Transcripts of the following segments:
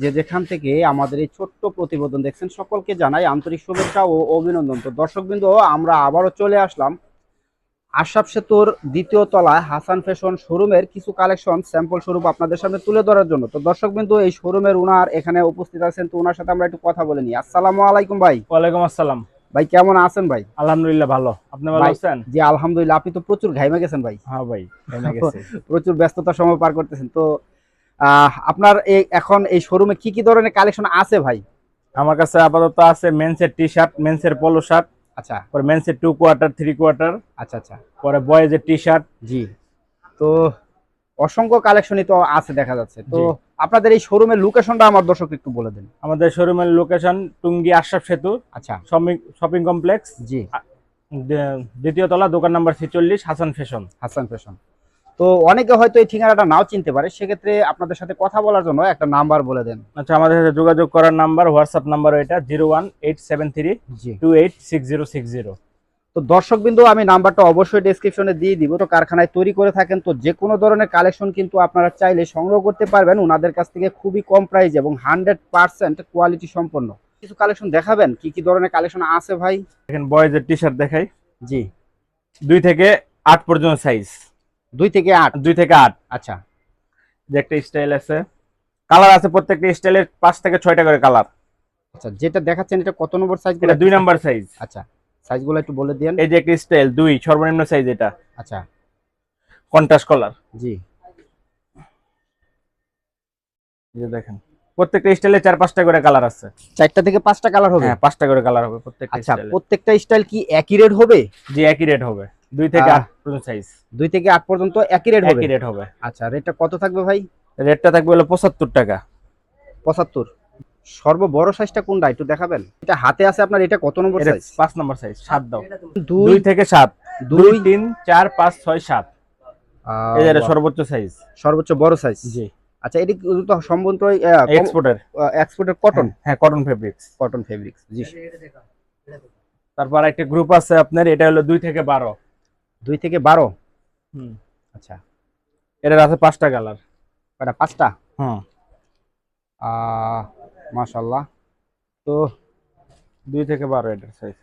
যে যেখান থেকে আমাদের এই ছোট্ট প্রতিবেদন দেখছেন সকলকে জানাই আন্তরিক শুভেচ্ছা ও অভিনন্দন। তো দর্শকবৃন্দ আমরা আবারও চলে আসলাম আশরাফ সেতুর দ্বিতীয় তলায় হাসান ফ্যাশন শোরুমের কিছু কালেকশন স্যাম্পল স্বরূপ আপনাদের সামনে তুলে ধরার জন্য। তো দর্শকবৃন্দ এই শোরুমের উনার এখানে উপস্থিত আছেন তো ওনার সাথে আমরা একটু কথা বলে নিই। আসসালামু আলাইকুম ভাই। ওয়ালাইকুম আসসালাম। ভাই কেমন আছেন ভাই? আলহামদুলিল্লাহ ভালো। আপনি ভালো আছেন? জি আলহামদুলিল্লাহ। আপনি তো প্রচুর ঘাইমে গেছেন ভাই। হ্যাঁ ভাই জেনে গেছি। প্রচুর ব্যস্ততার সময় পার করতেছেন। তো আপনার এই এখন এই শোরুমে কি কি ধরনের কালেকশন আছে ভাই? আমার কাছে আপাতত আছে মেন্সের টি শার্ট মেন্সের পোলো শার্ট আচ্ছা। পরে মেন্সের টু কোয়ার্টার থ্রি কোয়ার্টার আচ্ছা আচ্ছা। পরে বয়েজের টি শার্ট জি। তো অসংখ্য কালেকশনই তো আছে দেখা যাচ্ছে। তো আপনাদের এই শোরুমের লোকেশনটা আমার দর্শক একটু বলে দিন। আমাদের শোরুমের লোকেশন টুঙ্গি আশরাফ সেতু আচ্ছা। শপিং কমপ্লেক্স জি। দ্বিতীয় তলা দোকান নাম্বার ছেচল্লিশ হাসান ফ্যাশন হাসান ফ্যাশন তো অনেকে হয়তো এই ঠিকানাটা নাও চিনতে পারে সেক্ষেত্রে আপনাদের সাথে কথা বলার জন্য একটা নাম্বার বলে দেন। আচ্ছা আমাদের সাথে যোগাযোগ করার নাম্বার হোয়াটসঅ্যাপ নাম্বার এটা zero one eight seven three two eight six zero six zero. তো দর্শক বিন্দু আমি নাম্বারটা অবশ্যই ডেসক্রিপশনে দিয়ে দিব। তো কারখানায় তৈরি করে থাকেন তো যে কোনো ধরনের কালেকশন কিন্তু আপনারা চাইলে সংগ্রহ করতে পারবেন। ওনাদের কাছ থেকে খুবই কম প্রাইস এবং হান্ড্রেড পার্সেন্ট কোয়ালিটি সম্পন্ন। কিছু কালেকশন দেখাবেন? কি কি ধরনের কালেকশন আছে ভাই? দেখেন বয়েজের টি শার্ট দেখাই। জি। দুই থেকে আট পর্যন্ত সাইজ দুই থেকে আট? দুই থেকে আট। আচ্ছা। যে একটা স্টাইল আছে। কালার আছে প্রত্যেকটা স্টাইলের পাঁচ থেকে ছয়টা করে কালার আচ্ছা যেটা দেখাচ্ছেন এটা কত নম্বর সাইজ এটা দুই নাম্বার সাইজ আচ্ছা সাইজগুলো একটু বলে দিন এই যে একটা স্টাইল দুই সর্বনিম্ন সাইজ এটা। আচ্ছা। কন্ট্রাস্ট কালার জি। যে দেখেন প্রত্যেকটা স্টাইলে চার পাঁচটা করে কালার আছে। চারটা থেকে পাঁচটা কালার হবে? হ্যাঁ পাঁচটা করে কালার হবে প্রত্যেকটা আচ্ছা প্রত্যেকটা স্টাইল কি একই রেট হবে? জি একই রেট হবে। দুই থেকে আট পর্যন্ত সাইজ দুই থেকে আট পর্যন্ত একই রেট হবে? একই রেট হবে। আচ্ছা রেটটা কত থাকবে ভাই? রেটটা থাকবে হলো পঁচাত্তর টাকা। পঁচাত্তর। সর্ব বড় সাইজটা কোনটা একটু দেখাবেন? এটা হাতে আছে আপনার এটা কত নম্বর সাইজ পাঁচ নম্বর সাইজ সাত দাও। দুই থেকে সাত। দুই তিন চার পাঁচ ছয় সাত। আহ, এই যে সর্বোচ্চ সাইজ সর্বোচ্চ বড় সাইজ জি। আচ্ছা এটি তো সম্বন্ধ এক্সপোর্টের এক্সপোর্টের কটন হ্যাঁ কটন ফেব্রিক্স কটন ফেব্রিক্স জি। তারপর একটা গ্রুপ আছে আপনার এটা হলো দুই থেকে বারো। দুই থেকে বারো? হুম। আচ্ছা। এটার আছে পাঁচটা কালার। এটা পাঁচটা? হুম মাশাল্লাহ তো দুই থেকে বারো এটার সাইজ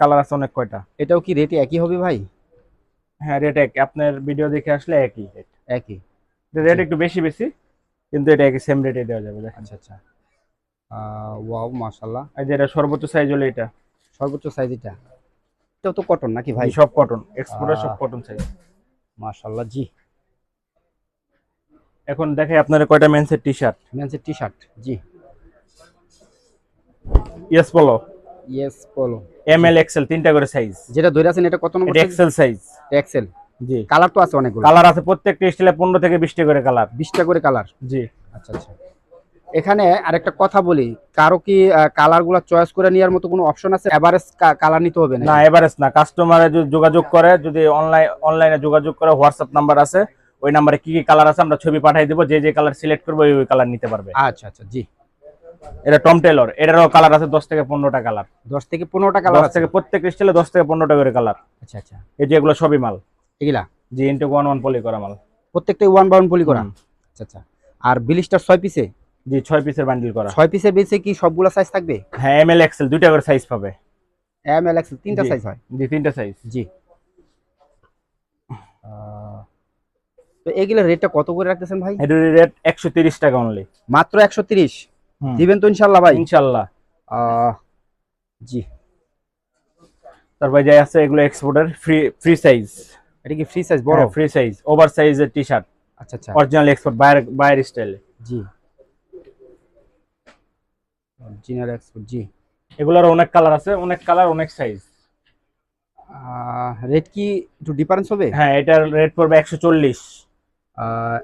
কালার আছে অনেক কয়টা? এটাও কি রেট একই হবে ভাই? হ্যাঁ রেট এক আপনার ভিডিও দেখে আসলে একই রেট একই। রেট একটু বেশি বেশি কিন্তু এটা একই সেম রেটে দেওয়া যাবে আচ্ছা আচ্ছা। ওয়াও মাশাল্লাহ এই যে এটা সর্বোচ্চ সাইজ হলো এটা। সর্বোচ্চ সাইজ এটা। এটাও তো কটন নাকি ভাই? সব কটন এক্সপোর্টের সব কটন সাইজ মাশাল্লাহ জি। এখন দেখে আপনার কয়টা মেন্সের টি শার্ট মেন্সের টি শার্ট জি ইয়েস বলো yes polo M L XL তিনটা করে সাইজ যেটা ধরে আছেন এটা কত নম্বর এক্সেল সাইজ এক্সেল জি। কালার তো আছে অনেকগুলো। কালার আছে প্রত্যেকটা স্টাইলে পনেরো থেকে বিশটা করে কালার বিশটা করে কালার জি। আচ্ছা আচ্ছা। এখানে আরেকটা কথা বলি কারও কি কালারগুলা চয়েস করে নেওয়ার মতো কোনো অপশন আছে? এভারেজ কালার নিতে হবে না এভারেজ না। কাস্টমারে যদি যোগাযোগ করে যদি অনলাইন অনলাইনে যোগাযোগ করে হোয়াটসঅ্যাপ নাম্বার আছে ওই নাম্বারে কি কি কালার আছে আমরা ছবি পাঠিয়ে দেবো যে যে কালার সিলেক্ট করব ওই ওই কালার নিতে পারবে। আচ্ছা আচ্ছা জি। এটা টম টেলর এটারও কালার আছে দশ থেকে পনেরোটা কালার দশ থেকে পনেরোটা কালার দশ আছে? থেকে প্রত্যেক স্টাইলে দশ থেকে পনেরোটা করে কালার আচ্ছা আচ্ছা। এই যে এগুলো সবই মাল। এগুলা? জি ইন্টু ওয়ান ওয়ান পলি করা মাল। প্রত্যেকটাই ওয়ান বাউন্ড পলি করা? আচ্ছা আচ্ছা। আর বিলিশটার ছয় পিসে জি ছয় পিসের বান্ডিল করা। ছয় পিসের বেসে কি সবগুলা সাইজ থাকবে? হ্যাঁ এম এল এক্সেল দুইটা করে সাইজ পাবে। এম এল এক্সেল তিনটা সাইজ হয়? জি তিনটা সাইজ জি। তো এগুলা রেটটা কত করে রাখতেছেন ভাই? এটার রেট একশো তিরিশ টাকা অনলি মাত্র একশো তিরিশ? দিবেন তো ইনশাল্লাহ ভাই। ইনশাল্লাহ। আহ, জি। তারপরে যাই আছে এগুলো এক্সপোর্টের ফ্রি ফ্রি সাইজ এটা কি ফ্রি সাইজ বড়? ফ্রি সাইজ ওভার সাইজের টি শার্ট আচ্ছা আচ্ছা। অরিজিনাল এক্সপোর্ট বাইরে বাইরের স্টাইলে জি। অরিজিনাল এক্সপোর্ট জি। এগুলোর অনেক কালার আছে অনেক কালার অনেক সাইজ রেট কি একটু ডিফারেন্স হবে? হ্যাঁ এটার রেট পড়বে একশো চল্লিশ।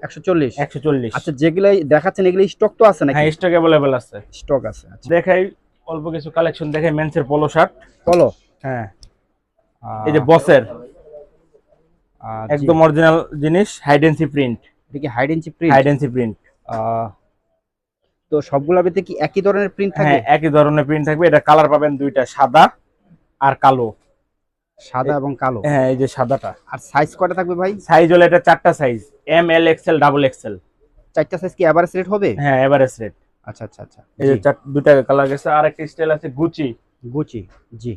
একশো চল্লিশ? একশো চল্লিশ। আচ্ছা যেগুলাই দেখাচ্ছেন এগুলো স্টক তো আছে নাকি? হ্যাঁ স্টক অ্যাভেলেবেল আছে। স্টক আছে আচ্ছা। দেখাই অল্প কিছু কালেকশন দেখাই মেন্সের পোলো শার্ট বলো হ্যাঁ। এই যে বসের একদম অরিজিনাল জিনিস হাইডেন্সি প্রিন্ট এটা কি high end print high density print তো সবগুলোর ভিতরে কি একই ধরনের প্রিন্ট থাকে হ্যাঁ একই ধরনের প্রিন্ট থাকবে। এটা কালার পাবেন দুইটা সাদা আর কালো। সাদা এবং কালো? হ্যাঁ এই যে সাদাটা। আর সাইজ কয়টা থাকবে ভাই? সাইজ হলো এটা চারটা size M L XL double XL চারটা সাইজ কি এভারেজ রেট হবে? হ্যাঁ এভারেজ রেট আচ্ছা আচ্ছা আচ্ছা। এই যে চার দুইটা কালার গেছে। আর একটা স্টাইল আছে গুচি গুচি জি।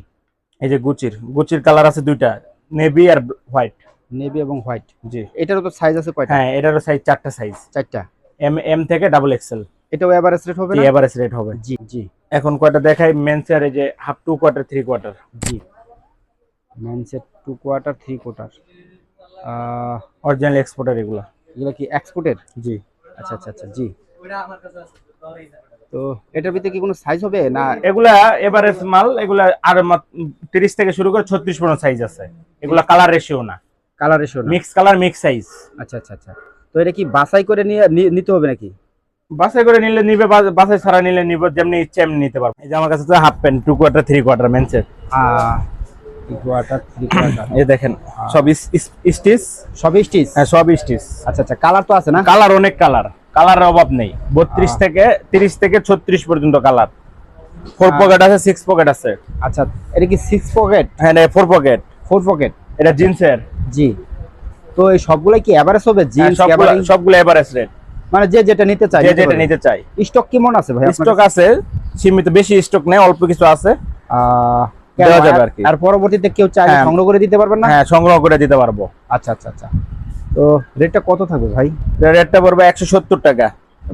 এই যে গুচির গুচির কালার আছে দুইটা নেভি আর হোয়াইট নেভি এবং হোয়াইট জি। এটারও তো সাইজ আছে কয়টা? হ্যাঁ এটারও সাইজ চারটা সাইজ চারটা। এম এম থেকে ডাবল এক্সেল এটাও এভারেজ রেট হবে না? এভারেজ রেট হবে। জি জি। এখন কয়টা দেখাই মেন্সের এই যে half two quarter three quarter জি। ম্যানসেট two quarter three quarter original exporter এগুলো। এগুলো কি এক্সপোর্টের জি। আচ্ছা আচ্ছা আচ্ছা জি। তো এটার ভিতরে কি কোনো সাইজ হবে না? এগুলা এভারেজ মাল এগুলা আর তিরিশ থেকে শুরু করে ছত্রিশ পর্যন্ত সাইজ আছে। এগুলা কালার রেশিও না। কালার না। মিক্স কালার মিক্স সাইজ আচ্ছা আচ্ছা আচ্ছা। তো এটা কি বাছাই করে নিয়ে নিতে হবে নাকি? বাসাই করে নিলে নিবে বাসে ছাড়া নিলে নিবে যেমনি ইচ্ছে এমনি নিতে পারবে। এই যে আমার কাছে half pant two quarter three quarter মেন্সের two quarter three quarter এই দেখেন সব স্টিচ সব স্টিচ হ্যাঁ সব স্টিচ আচ্ছা আচ্ছা কালার তো আছে না? কালার অনেক কালার কালারের অভাব নেই। বত্রিশ থেকে তিরিশ থেকে ছত্রিশ পর্যন্ত কালার ফোর পকেট আছে সিক্স পকেট আছে। আচ্ছা এটা কি সিক্স পকেট হ্যাঁ ফোর পকেট ফোর পকেট এটা জিন্সের জি। তো এই সবগুলাই কি এভারেজ হবে? জিন্স হ্যাঁ, সবগুলো সবগুলো এভারেজ রেট মানে যে যেটা নিতে চাই যে যেটা নিতে চাই স্টক কেমন আছে ভাই স্টক আছে সীমিত বেশি স্টক নেই অল্প কিছু আছে। দেওয়া যাবে আর- কি। আর পরবর্তীতে কেউ চাইলে হ্যাঁ। সংগ্রহ করে দিতে পারবেন না? হ্যাঁ সংগ্রহ করে দিতে পারব। আচ্ছা আচ্ছা আচ্ছা। তো রেটটা কত থাকবে ভাই? রেটটা পড়বে একশো সত্তর টাকা।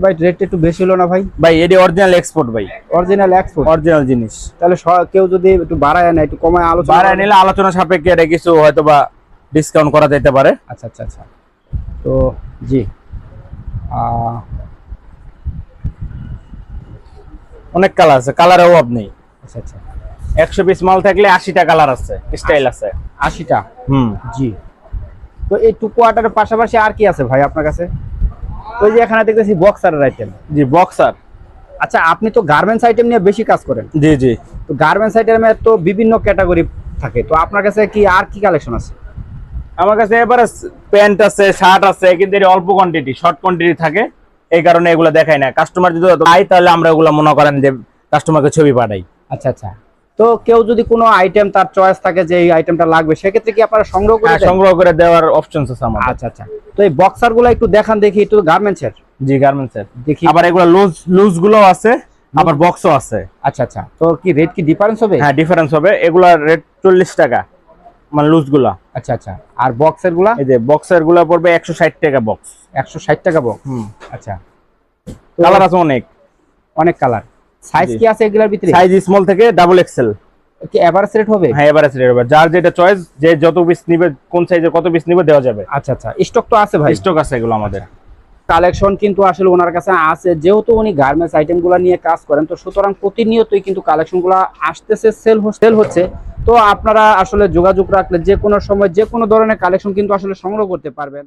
ভাই রেটটা একটু বেশি হলো না ভাই? ভাই এটি অরিজিনাল এক্সপোর্ট ভাই। অরিজিনাল এক্সপোর্ট অরিজিনাল জিনিস। তাহলে কেউ যদি একটু বাড়ায় নেয় একটু কমায় আলোচনা বাড়ায় নিলে আলোচনা সাপেক্ষে এটা কিছু হয়তো বা ডিসকাউন্ট করা যেতে পারে। আচ্ছা আচ্ছা আচ্ছা। তো জি। অনেক কালার আছে কালারের অভাব নেই। আচ্ছা আচ্ছা। একশো পিস মাল থাকলে আশিটা কালার আছে স্টাইল আছে। আশিটা? হুম। জি। তো এই টু কোয়ার্টারের পাশাপাশি আর কি আছে ভাই আপনার কাছে? ওই যে এখানে দেখতেছি বক্সারের আইটেম জি বক্সার আচ্ছা আপনি তো গার্মেন্টস আইটেম নিয়ে বেশি কাজ করেন। জি জি। তো গার্মেন্টস আইটেমের তো বিভিন্ন ক্যাটাগরি থাকে। তো আপনার কাছে কি আর কি কালেকশন আছে? আমার কাছে এবারে প্যান্ট আছে শার্ট আছে কিন্তু এর অল্প কোয়ান্টিটি শর্ট কোয়ান্টিটি থাকে। এই কারণে এগুলো দেখাই না। কাস্টমার যদি আই তাহলে আমরা এগুলো মনে করেন যে কাস্টমারকে ছবি পাঠাই। আচ্ছা আচ্ছা। তো কেউ যদি কোনো আইটেম তার চয়েস থাকে যে এই আইটেমটা লাগবে সেক্ষেত্রে কি আপনারা সংগ্রহ করে হ্যাঁ সংগ্রহ করে দেওয়ার অপশন আছে আমার আচ্ছা আচ্ছা। তো এই বক্সারগুলো একটু দেখান দেখি একটু গার্মেন্টস এর। জি গার্মেন্টস এর। দেখি। আবার এগুলো লুজ লুজগুলো আছে আবার বক্সও আছে। আচ্ছা আচ্ছা। তো কি রেট কি ডিফারেন্স হবে? হ্যাঁ ডিফারেন্স হবে। এগুলা রেট চল্লিশ টাকা। মানে লুজগুলা আচ্ছা আচ্ছা। আর বক্সেরগুলা এই যে বক্সেরগুলা পড়বে একশো ষাট টাকা বক্স। একশো ষাট টাকা বক্স? হুম। আচ্ছা। কালার আছে অনেক। অনেক কালার। সাইজ কি আছে এগুলার ভিতরে? সাইজ স্মল থেকে ডাবল এক্সেল কি এভারেজ রেট হবে? হ্যাঁ এবারে রেট হবে। যার যেটা চয়েস যে যত পিস নিবে কোন সাইজের কত পিস নিবে দেওয়া যাবে। আচ্ছা আচ্ছা। স্টক তো আছে ভাই। স্টক আছে এগুলো আমাদের। কালেকশন কিন্তু আসলে ওনার কাছে আছে। যেহেতু উনি গার্মেন্টস আইটেমগুলো নিয়ে কাজ করেন তো সুতরাং প্রতিনিয়তই কিন্তু কালেকশনগুলো আসতেছে সেল সেল হচ্ছে। তো আপনারা আসলে যোগাযোগ রাখলে যে কোনো সময় যে কোনো ধরনের কালেকশন কিন্তু আসলে সংগ্রহ করতে পারবেন।